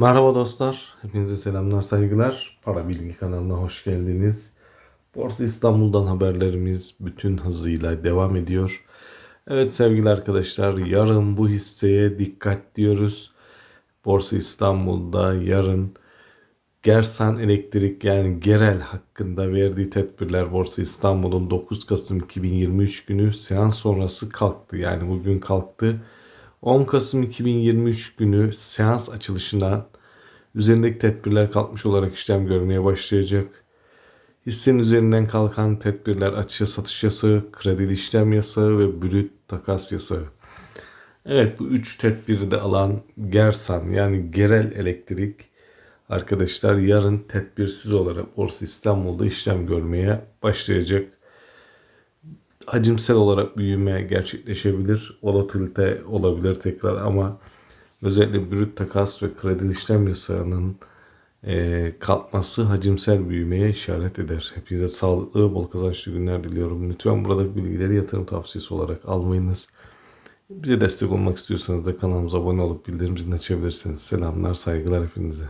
Merhaba dostlar, hepinize selamlar, saygılar. Para Bilgi kanalına hoş geldiniz. Borsa İstanbul'dan haberlerimiz bütün hızıyla devam ediyor. Evet sevgili arkadaşlar, yarın bu hisseye dikkat diyoruz. Borsa İstanbul'da yarın Gersan Elektrik yani Gerel hakkında verdiği tedbirler Borsa İstanbul'un 9 Kasım 2023 günü seans sonrası kalktı. Yani bugün kalktı. 10 Kasım 2023 günü seans açılışına üzerindeki tedbirler kalkmış olarak işlem görmeye başlayacak. Hissenin üzerinden kalkan tedbirler açığa satış yasağı, kredili işlem yasağı ve brüt takas yasağı. Evet bu üç tedbiri de alan Gersan yani Gerel Elektrik arkadaşlar yarın tedbirsiz olarak Borsa İstanbul'da işlem görmeye başlayacak. Hacimsel olarak büyüme gerçekleşebilir. Volatilite olabilir tekrar ama özellikle brüt takas ve kredili işlem yasağının e, kalkması hacimsel büyümeye işaret eder. Hepinize sağlıklı, bol kazançlı günler diliyorum. Lütfen buradaki bilgileri yatırım tavsiyesi olarak almayınız. Bize destek olmak istiyorsanız da kanalımıza abone olup bildirim açabilirsiniz. Selamlar, saygılar hepinize.